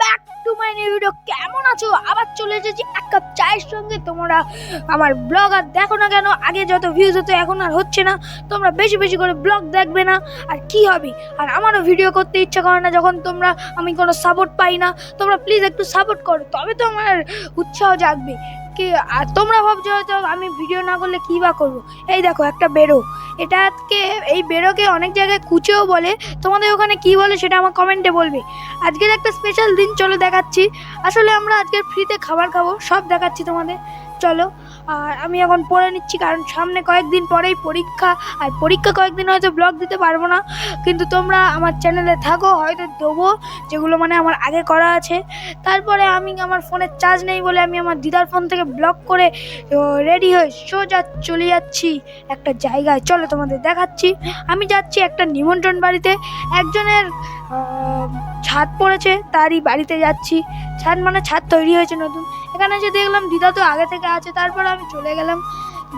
Back to my new video কেমন আছো? আবার চলে এসেছি এক কাপ চায়ের সঙ্গে। তোমরা আমার ব্লগ আর দেখো না কেন? আগে যত ভিউজ হতো, এখন আর হচ্ছে না। তোমরা বেশি বেশি করে ব্লগ দেখবে না। আর কি হবে? আর আমারও ভিডিও করতে ইচ্ছা করে না। যখন তোমরা আমি কোনো সাপোর্ট পাই না, তোমরা প্লিজ একটু সাপোর্ট করো। তবে তো আমার উৎসাহ জাগবে। কি আর তোমরা ভাবছ হয়তো আমি ভিডিও না করলে কী বা করব? এই দেখো, একটা বেরো। এটাকে, এই বেরোকে অনেক জায়গায় কুচেও বলে। তোমাদের ওখানে কি বলে সেটা আমার কমেন্টে বলবে। আজকের একটা স্পেশাল দিন, চলো দেখাচ্ছি। আসলে আমরা আজকে ফ্রিতে খাবার খাব, সব দেখাচ্ছি তোমাদের। চলো, আর আমি এখন পড়ে নিচ্ছি, কারণ সামনে কয়েকদিন পরেই পরীক্ষা। আর পরীক্ষা কয়েকদিন হয়তো ব্লগ দিতে পারব না। কিন্তু তোমরা আমার চ্যানেলে থাকো, হয়তো দেবো, যেগুলো মানে আমার আগে করা আছে। তারপরে আমি আমার ফোনের চার্জ নেই বলে আমি আমার দিদার ফোন থেকে ব্লগ করে রেডি হয়ে সোজা চলে যাচ্ছি একটা জায়গায়। চলো তোমাদের দেখাচ্ছি। আমি যাচ্ছি একটা নিমন্ত্রণ বাড়িতে। একজনের ছাদ পড়েছে, তারই বাড়িতে যাচ্ছি। ছাদ মানে ছাদ তৈরি হয়েছে নতুন। এখানে এসে দেখলাম দিদা তো আগে থেকে আছে, তারপরে আমি চলে গেলাম।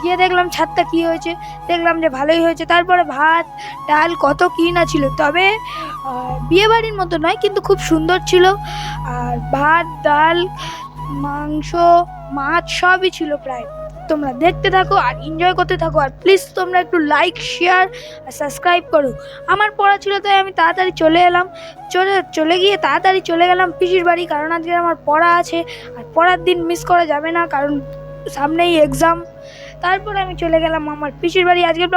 গিয়ে দেখলাম ছাদটা কী হয়েছে। দেখলাম যে ভালোই হয়েছে। তারপরে ভাত, ডাল কত কী না ছিল। তবে বিয়েবাড়ির মতো নয়, কিন্তু খুব সুন্দর ছিল। আর ভাত, ডাল, মাংস, মাছ সবই ছিল প্রায়। তোমরা দেখতে থাকো আর এনজয় করতে থাকো। আর প্লিজ তোমরা একটু লাইক শেয়ার আর সাবস্ক্রাইব করো। আমার পড়া ছিল তাই আমি তাড়াতাড়ি চলে এলাম। চলে চলে গিয়ে তাড়াতাড়ি চলে গেলাম পিসির বাড়ি, কারণ আজকে আমার পড়া আছে। আর পড়ার দিন মিস করা যাবে না, কারণ সামনেই এক্সাম তারপর আমি চলে গেলাম আমার পিসির বাড়ি। আজকের